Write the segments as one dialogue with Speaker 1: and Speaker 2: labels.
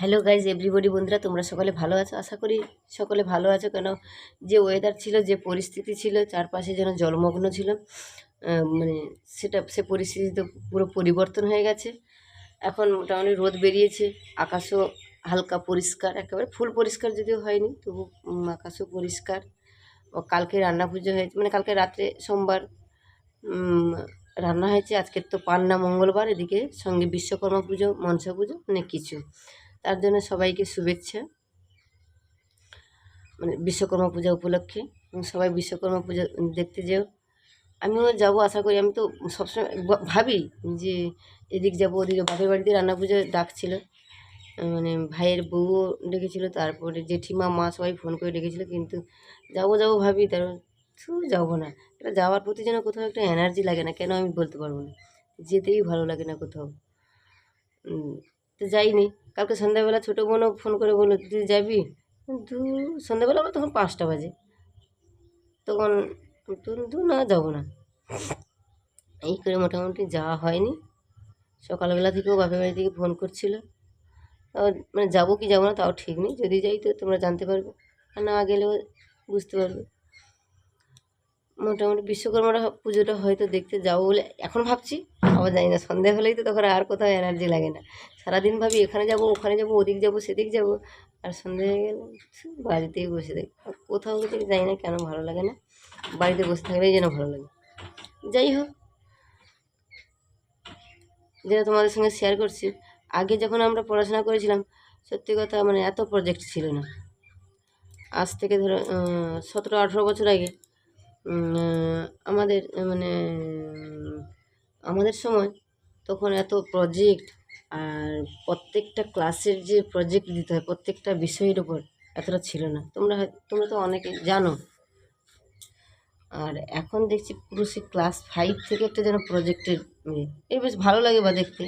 Speaker 1: Hello guys everybody বন্ধুরা, তোমরা সকলে ভালো আছো? আশা করি সকলে ভালো আছো। কেন, যে ওয়েদার ছিল, যে পরিস্থিতি ছিল, চারপাশে যেন জলমগ্ন ছিল মানে সেটা, সে পরিস্থিতি তো পুরো পরিবর্তন হয়ে গেছে। এখন মোটামুটি রোদ বেরিয়েছে, আকাশও হালকা পরিষ্কার, একেবারে ফুল পরিষ্কার যদিও হয়নি, তবু আকাশও পরিষ্কার। কালকে রান্না পুজো হয়েছে মানে কালকে রাত্রে সোমবার রান্না হয়েছে। আজকের তো পান্না মঙ্গলবার, এদিকে সঙ্গে বিশ্বকর্মা পুজো, মনসা পুজো অনেক কিছু। তার জন্য সবাইকে শুভেচ্ছা। মানে বিশ্বকর্মা পূজা উপলক্ষে। সবাই বিশ্বকর্মা পূজা দেখতে যেও। আমিও যাব, আশা করি। আমি তো সবসময় ভাবি যে এদিক যাব, ওদিকে বাপের বাড়িতে রান্না পুজো ডাকছিল। মানে ভাইয়ের বউও ডেকেছিল, তারপরে জেঠিমা, মা সবাই ফোন করে ডেকেছিল। কিন্তু যাব যাব ভাবি তার শুধু যাব না। এটা যাওয়ার প্রতি যেন কোথাও একটা এনার্জি লাগে না। কেন আমি বলতে পারব না? যেতেই ভালো লাগে না কোথাও। তো যাইনি। কালকে সন্ধ্যাবেলা ছোটো বোনও ফোন করে বলল তুই যাবি? দু সন্ধ্যাবেলা আমার তখন পাঁচটা বাজে। তখন দু, না, যাব না। এই করে মোটামুটি যাওয়া হয়নি। সকালবেলা থেকেও বাপের বাড়ি থেকে ফোন করছিল। মানে যাব কি যাব না তাও ঠিক নেই। যদি যাই তো তোমরা জানতে পারবে। আর না গেলেও বুঝতে পারবে। মোটামুটি বিশ্বকর্মাটা পুজোটা হয়তো দেখতে যাব বলে এখন ভাবছি। আবার জানি না সন্ধ্যা হলেই তো তখন আর কোথাও এনার্জি লাগে না। সারাদিন ভাবি এখানে যাব, ওখানে যাব, ওদিক যাব, সেদিক যাব, আর সন্ধ্যে হয়ে গেলে বাড়িতেই বসে থাকি। কোথাও থেকে যাই না কেন ভালো লাগে না, বাড়িতে বসে থাকলেই যেন ভালো লাগে। যাই হোক, যেটা তোমাদের সঙ্গে শেয়ার করছি, আগে যখন আমরা পড়াশোনা করেছিলাম, সত্যি কথা মানে এত প্রজেক্ট ছিল না। আজ থেকে ধরো সতেরো আঠেরো বছর আগে আমাদের মানে আমাদের সময় তখন এত প্রজেক্ট আর প্রত্যেকটা ক্লাসের যে প্রজেক্ট দিতে হয়, প্রত্যেকটা বিষয়ের উপর এতটা ছিল না। তোমরা তোমরা তো অনেকে জানো। আর এখন দেখছি পুরো সে ক্লাস ফাইভ থেকে একটা যেন প্রজেক্টের মেয়ে এই বেশ ভালো লাগে বা দেখতে।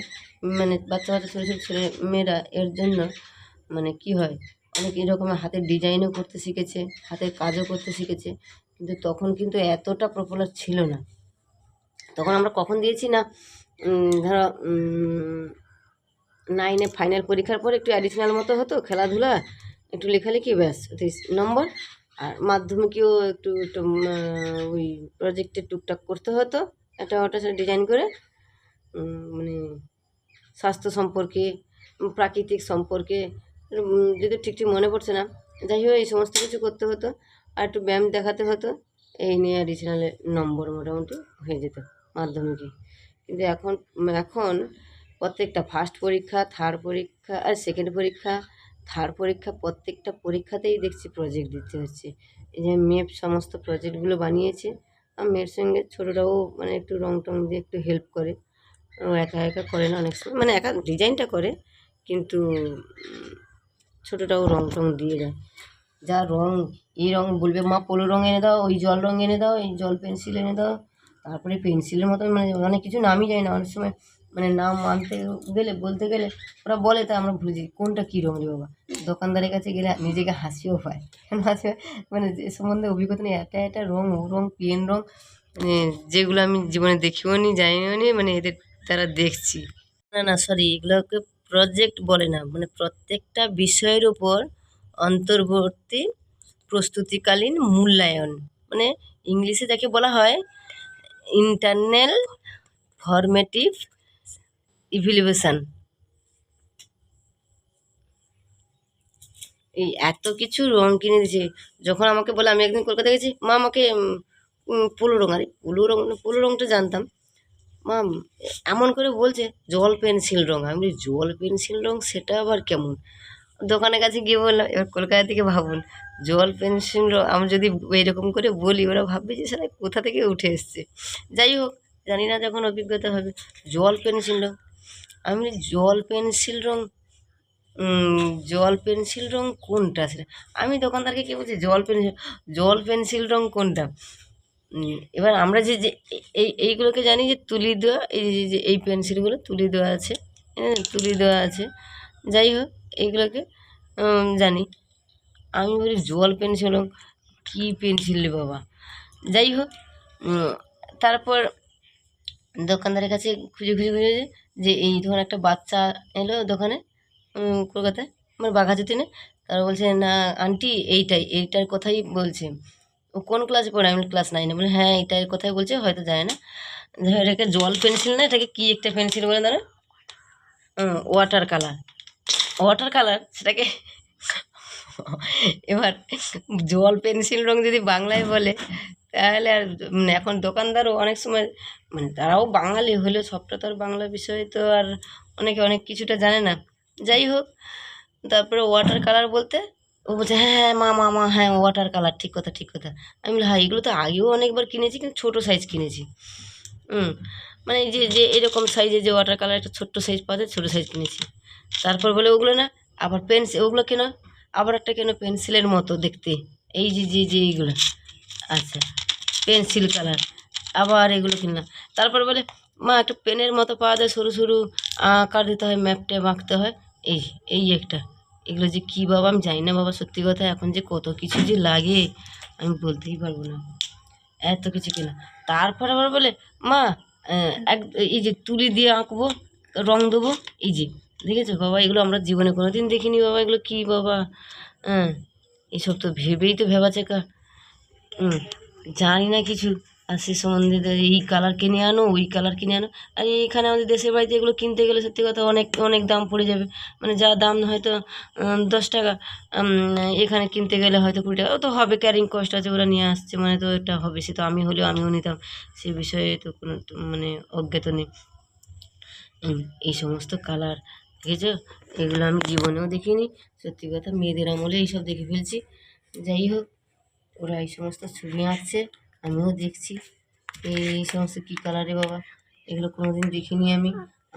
Speaker 1: মানে বাচ্চা বাচ্চা, ছোটো ছোটো ছেলে মেয়েরা এর জন্য মানে কি হয়, অনেক এরকমের হাতের ডিজাইনও করতে শিখেছে, হাতের কাজও করতে শিখেছে। কিন্তু তখন কিন্তু এতটা পপুলার ছিল না। তখন আমরা কখন দিয়েছি না ধরো নাইনে ফাইনাল পরীক্ষার পর একটু অ্যাডিশনাল মতো হতো, খেলাধুলা, একটু লেখালেখি, ব্যাস নম্বর। আর মাধ্যমিকেও একটু একটু ওই প্রজেক্টের টুকটাক করতে হতো, একটা ওটা ডিজাইন করে মানে স্বাস্থ্য সম্পর্কে, প্রাকৃতিক সম্পর্কে যদি ঠিক ঠিক মনে পড়ছে না, যাই হোক, এই সমস্ত কিছু করতে হতো। আর একটু ব্যায়াম দেখাতে হতো, এই নিয়ে অ্যাডিশনালের নম্বর মোটামুটি হয়ে যেত। মাধ্যমিকে। কিন্তু এখন এখন প্রত্যেকটা ফার্স্ট পরীক্ষা থার্ড পরীক্ষা, আর সেকেন্ড পরীক্ষা থার্ড পরীক্ষা প্রত্যেকটা পরীক্ষাতেই দেখছি প্রজেক্ট দিতে হচ্ছে। এই যে মেপ সমস্ত প্রজেক্টগুলো বানিয়েছে, আর মেয়ের সঙ্গে ছোটোটাও মানে একটু রং টং দিয়ে একটু হেল্প করে। একা একা করে না অনেক সময় মানে একা ডিজাইনটা করে, কিন্তু ছোটোটাও রং টং দিয়ে দেয় যা রং, এই রং বলবে, মা, পোলো রং এনে দাও, ওই জল রং এনে দাও, এই জল পেন্সিল এনে দাও তারপরে পেন্সিলের মতো মানে অনেক কিছু নামই যায় না। অনেক সময় মানে নাম আনতে গেলে, বলতে গেলে ওরা বলে, তা আমরা ভুলে যাই, কোনটা কী রঙ রে বাবা? দোকানদারের কাছে গেলে নিজেকে হাসিও পায়। আছে মানে যে সম্বন্ধে অভিজ্ঞতা নেই। একটা একটা রং ও রং পেন রং মানে যেগুলো আমি জীবনে দেখিও নি, জানিও নি মানে এদের তারা দেখছি। না না সরি এগুলোকে প্রজেক্ট বলে না মানে প্রত্যেকটা বিষয়ের উপর অন্তর্বর্তী প্রস্তুতিকালীন মূল্যায়ন। মানে ইংলিশে যাকে বলা হয় ইন্টারনাল ফরমেটিভ ইভ্যালুয়েশন এই এত কিছু রং কিনে দিয়েছে। যখন আমাকে বলে, আমি একদিন কলকাতা গেছি, মা আমাকে পোলো রং আরে পোলো রং পোলো রংটা জানতাম। মা এমন করে বলছে, জল পেন্সিল রং আমি জল পেন্সিল রং সেটা আবার কেমন? দোকানের কাছে গিয়ে বললাম, এবার কলকাতা থেকে ভাবুন, জল পেন্সিল রং আমি যদি এইরকম করে বলি, ওরা ভাববে যে সেটা কোথা থেকে উঠে এসছে। যাই হোক, জানি না যখন অভিজ্ঞতা হবে। জল পেন্সিল রং আমি জল পেন্সিল রং জল পেন্সিল রং কোনটা? সেটা আমি দোকানদারকে কে বলছি, জল পেন্সিল জল পেন্সিল রং কোনটা? এবার আমরা যে এই, এইগুলোকে জানি যে তুলি দেওয়া, এই যে- যে, এই পেন্সিলগুলো তুলি দেওয়া আছে হ্যাঁ তুলি দেওয়া আছে। যাই হোক এইগুলোকে জানি। আমি বলি জল পেন্সিল রং কী পেন্সিল রে বাবা। যাই হোক তারপর দোকানদারের কাছে খুঁজে খুঁজে খুঁজে যে এই ধরুন একটা বাচ্চা এলো দোকানে কলকাতায়, আমার বাঘাযতীনে তারা বলছে, না, আন্টি, এইটাই, এইটার কথাই বলছে। ও কোন ক্লাসে পড়ে? আমি ক্লাস নাইনে বলে হ্যাঁ এইটার কথাই বলছে, হয়তো যায় না। এটাকে জল পেন্সিল না, এটাকে কী একটা পেন্সিল বলে দাঁড়া ওয়াটার কালার ওয়াটার কালার সেটাকে এবার জল, পেন্সিল রং যদি বাংলায় বলে, তাহলে আর মানে এখন দোকানদারও অনেক সময় মানে তারাও বাঙালি হলেও সবটা তো আর বাংলা বিষয়ে তো আর অনেকে অনেক কিছুটা জানে না। যাই হোক, তারপরে ওয়াটার কালার বলতে ও বলছে হ্যাঁ হ্যাঁ মা মা মা হ্যাঁ ওয়াটার কালার ঠিক কথা ঠিক কথা। আমি বলি হ্যাঁ এগুলো তো আগেও অনেকবার কিনেছি, কিন্তু ছোটো সাইজ কিনেছি। হুম মানে যে যে এরকম সাইজে যে ওয়াটার কালার একটা ছোট্ট সাইজ পাওয়া যায়, ছোটো সাইজ কিনেছি। তারপর বলে ওগুলো না, আবার পেন্সিল ওগুলো কেন? আবার একটা কেন? পেন্সিলের মতো দেখতে। এই যে যে যে এইগুলো। আচ্ছা পেন্সিল কালার আবার এগুলো কিনলাম। তারপর বলে, মা, একটা পেনের মতো পাওয়া যায়, সরু সরু, আঁকার দিতে হয় ম্যাপটে আঁকতে হয়। এই এই একটা। এগুলো যে কী বাবা, আমি জানি না বাবা, সত্যি কথা, এখন যে কত কিছু যে লাগে, আমি বলতেই পারব না। এত কিছু কিনা তারপর আবার বলে, মা এক, এই যে তুলি দিয়ে আঁকবো, রং দেবো, এই যে, দেখেছ? বাবা, এগুলো আমরা জীবনে কোনো দিন দেখিনি বাবা, এগুলো কী বাবা? হ্যাঁ এইসব তো ভেবেই তো ভেবা চেকা হুম, জানি না কিছু। আর সে সম্বন্ধে এই কালার কিনে আনো, ওই কালার কিনে আনো। আর এইখানে আমাদের দেশের বাড়িতে এগুলো কিনতে গেলে সত্যি কথা অনেক অনেক দাম পড়ে যাবে। মানে যা দাম হয়তো দশ টাকা এখানে কিনতে গেলে হয়তো কুড়ি টাকা। তো হবে ক্যারিং কস্ট আছে, ওরা নিয়ে আসছে। মানে তো এটা হবে, সে তো আমি হলেও আমিও নিতাম। সে বিষয়ে তো কোনো মানে অজ্ঞাত নেই। এই সমস্ত কালার দেখেছ? এগুলো আমি জীবনেও দেখিনি। সত্যি কথা, মেয়েদের আমলে এইসব দেখে ফেলছি। যাই হোক, ওরা এই সমস্ত ছবি আঁকছে। আমিও দেখছি। এই সমস্ত কী কালারে বাবা? এগুলো কোনো দিন দেখিনি আমি।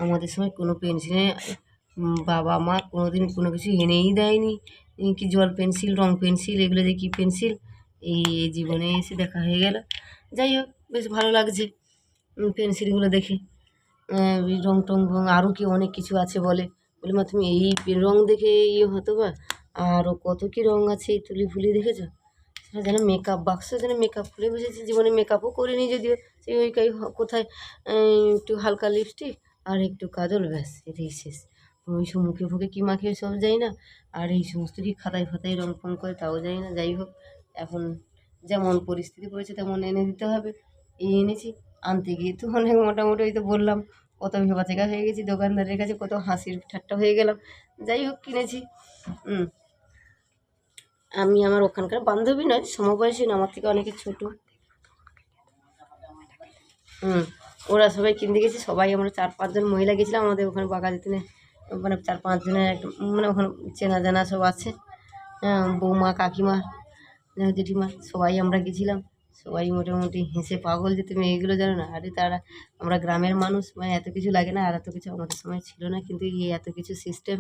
Speaker 1: আমাদের সময় কোনো পেন্সিলে বাবা মা কোনো দিন কোনো কিছু এনেই দেয়নি। কি জল পেন্সিল রং পেন্সিল এগুলো যে কী পেন্সিল এই জীবনে এসে দেখা হয়ে গেল। যাই হোক, বেশ ভালো লাগছে পেন্সিলগুলো দেখে। রং টং রং আরও কি অনেক কিছু আছে বলে। বলি, মা, তুমি এই রং দেখে ইয়ে হতো বা আরও কত কি রং আছে, এই তুলি ফুলি দেখেছ? সেটা যেন মেকআপ বাক্স যেন মেকআপ করে বসেছি, জীবনে মেকআপও করিনি যদিও। সেই ওই কাই কোথায় একটু হালকা লিপস্টিক আর একটু কাজল, ব্যাস, এটাই শেষ। ওই সব মুখে ফুখে কী মাখিয়ে সব যাই না, আর এই সমস্ত কি খাতায় ফাতায় রং ফং করে তাও যাই না। যাই হোক, এখন যেমন পরিস্থিতি পড়েছে তেমন এনে দিতে হবে। এই এনেছি, আনতে গিয়ে তো অনেক মোটামুটি ওই তো বললাম, কত ভেবাচেকা হয়ে গেছি, দোকানদারের কাছে কত হাসির ঠাট্টা হয়ে গেলাম। যাই হোক, কিনেছি। আমি আমার ওখানকার বান্ধবী নয় সমবয়সী আমার থেকে অনেকে ছোট। হুম ওরা সবাই কিনতে গেছে সবাই আমরা চার পাঁচজন মহিলা গেছিলাম আমাদের ওখানে বাগাতিনে মানে চার পাঁচজনের একটা মানে ওখানে চেনা জানা সব আছে। হ্যাঁ, বৌমা কাকিমা আহ, জেঠিমা সবাই আমরা গেছিলাম। সবাই মোটামুটি হেসে পাগল যে তুমি এইগুলো জানো না। আরে তারা আমরা গ্রামের মানুষ মানে এত কিছু লাগে না আর এত কিছু আমাদের সময় ছিল না কিন্তু এই এত কিছু সিস্টেম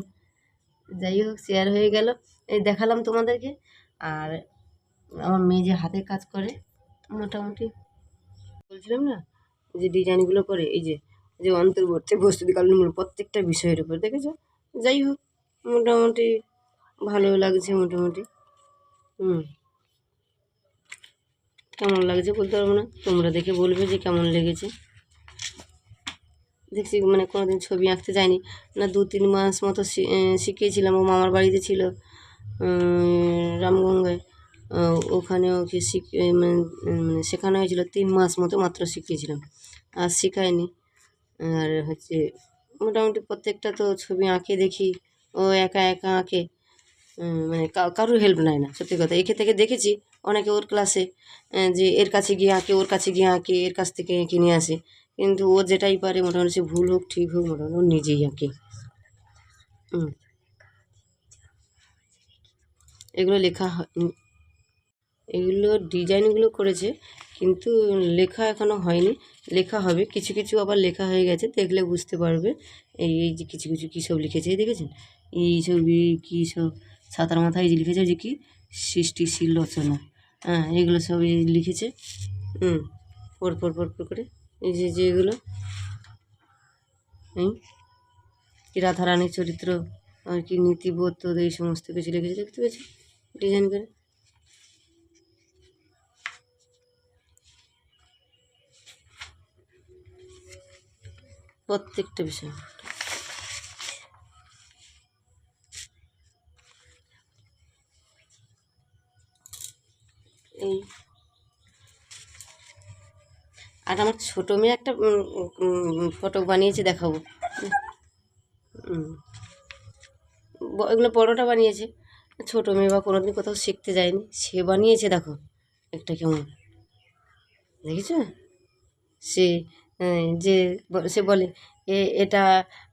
Speaker 1: যাই হোক শেয়ার হয়ে গেল। এই দেখালাম তোমাদেরকে। আর আমার মেয়ে যে হাতে কাজ করে, মোটামুটি বলছিলাম না, যে ডিজাইনগুলো করে, এই যে যে অন্তর্বর্তী প্রস্তুতি কালীন প্রত্যেকটা বিষয়ের উপর, দেখেছ? যাই হোক, মোটামুটি ভালো লাগছে মোটামুটি। হুম। কেমন লাগছে বলতে পারব না। তোমরা দেখে বলবে যে কেমন লেগেছে। দেখছি মানে কোনোদিন ছবি আঁকতে যায়নি। না, দু তিন মাস মতো শিখিয়েছিলাম। ও মামার বাড়িতে ছিল রামগঙ্গায়। ওখানে ওকে শিখ মানে মানে শেখানো হয়েছিল। তিন মাস মতো মাত্র শিখিয়েছিলাম। আর শেখায়নি। আর হচ্ছে মোটামুটি প্রত্যেকটা তো ছবি আঁকে দেখি। ও একা একা আঁকে মানে কারোর হেল্প নেয় না, সত্যি কথা। একে থেকে দেখেছি অনেকে ওর ক্লাসে যে এর কাছে গিয়ে আঁকে, ওর কাছে গিয়ে আঁকে, এর কাছ থেকে কিনে আসে। কিন্তু ও যেটাই পারে মোটামুটি সে ভুল হোক, ঠিক হোক, মোটামুটি ও নিজেই আঁকে। এগুলো লেখা এগুলো ডিজাইনগুলো করেছে, কিন্তু লেখা এখনও হয়নি। লেখা হবে, কিছু কিছু আবার লেখা হয়ে গেছে, দেখলে বুঝতে পারবে। এই এই যে কিছু কিছু কী সব লিখেছে দেখেছেন? এই সব কী সব ছাতার মাথায় যে লিখেছে, যে কি? সৃষ্টিশীল রচনা। হ্যাঁ এগুলো সব লিখেছে। হুম, পর পর পর পর করে। এই যে যেগুলো এই রাধারানীর চরিত্র, আর কি নীতিবোধ এই সমস্ত কিছু লিখেছে, দেখতে পেয়েছি? ডিজাইন করে। প্রত্যেকটা বিষয় এই আর আমার ছোটো মেয়ে একটা ফটো বানিয়েছে, দেখাবো। এগুলো বড়োটা বানিয়েছে। ছোটো মেয়ে বা কোনোদিন কোথাও শিখতে যায়নি, সে বানিয়েছে, দেখো, একটা কেমন। দেখেছ? সে যে সে বলে, এ, এটা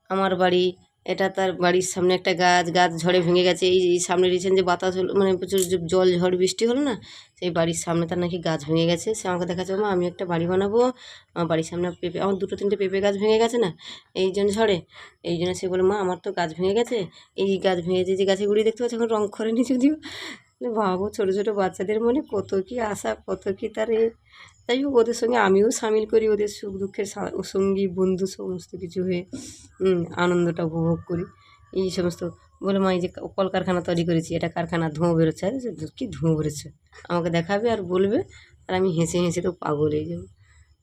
Speaker 1: আমার বাড়ি এটা তার বাড়ির সামনে একটা গাছ গাছ ঝড়ে ভেঙে গেছে। এই এই সামনে রিসেন্ট যে বাতাস হলো মানে প্রচুর জল ঝড় বৃষ্টি হলো না সেই বাড়ির সামনে তার নাকি গাছ ভেঙে গেছে। সে আমাকে দেখাচ্ছে মা আমি একটা বাড়ি বানাবো। আমার বাড়ির সামনে পেঁপে আমার দুটো তিনটে পেঁপে গাছ ভেঙে গেছে না এই জন্য ঝড়ে। এই জন্য সে বলে মা আমার তো গাছ ভেঙে গেছে। এই গাছ ভেঙে যে গাছে গুড়ি দেখতে পাচ্ছি এখন রং করেনি যদিও। বলে, ভাবো ছোটো ছোটো বাচ্চাদের মনে কত কি আশা, কত কি তার তাই হোক, ওদের সঙ্গে আমিও সামিল করি, ওদের সুখ দুঃখের সঙ্গী, বন্ধু সমস্ত কিছু হয়ে আনন্দটা উপভোগ করি। এই সমস্ত বলে, মা, এই যে কলকারখানা তৈরি করেছি, এটা কারখানা ধোঁয়া বেরোচ্ছে। আরে কী ধোঁয়া বেরোচ্ছে? আমাকে দেখাবে আর বলবে, আর আমি হেসে হেসে তো পাগল হয়ে যাব।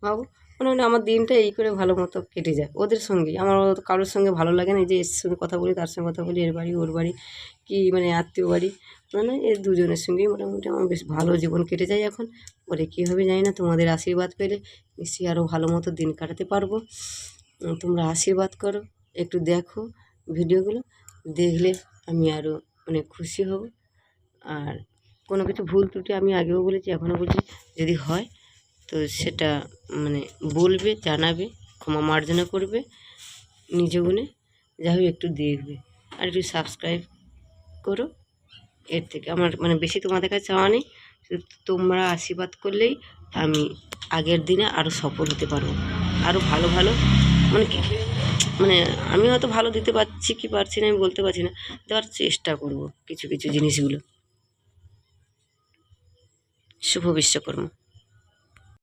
Speaker 1: ভাবো মনে হয় আমার দিনটা এই করে ভালো মতো কেটে যায়। ওদের সঙ্গেই আমার কারোর সঙ্গে ভালো লাগে না যে এর সঙ্গে কথা বলি, তার সঙ্গে কথা বলি, এর বাড়ি, ওর বাড়ি, কি মানে আত্মীয় বাড়ি মানে এই দুজনের সঙ্গেই মোটামুটি আমার বেশ ভালো জীবন কেটে যায় এখন। পরে কী হবে জানি না, তোমাদের আশীর্বাদ পেলে নিশ্চয়ই আরও ভালো মতো দিন কাটাতে পারব। তোমরা আশীর্বাদ করো, একটু দেখো ভিডিওগুলো, দেখলে আমি আরও অনেক খুশি হব। আর কোনো কিছু ভুল ত্রুটি আমি আগেও বলেছি, এখনও বলছি, যদি হয় তো সেটা মানে বলবে, জানাবে, ক্ষমা মার্জনা করবে নিজ গুণে। যাই হোক একটু দেখবে। আর একটু সাবস্ক্রাইব করো। এর থেকে আমার মানে বেশি তোমাদের কাছে চাওয়া নেই। তোমরা আশীর্বাদ করলেই আমি আগের দিনে আরও সফল হতে পারব। আরও ভালো ভালো মানে কি মানে আমি হয়তো ভালো দিতে পারছি কি পারছি না আমি বলতে পারছি না। দেওয়ার চেষ্টা করব কিছু কিছু জিনিসগুলো। শুভ বিশ্বকর্মা।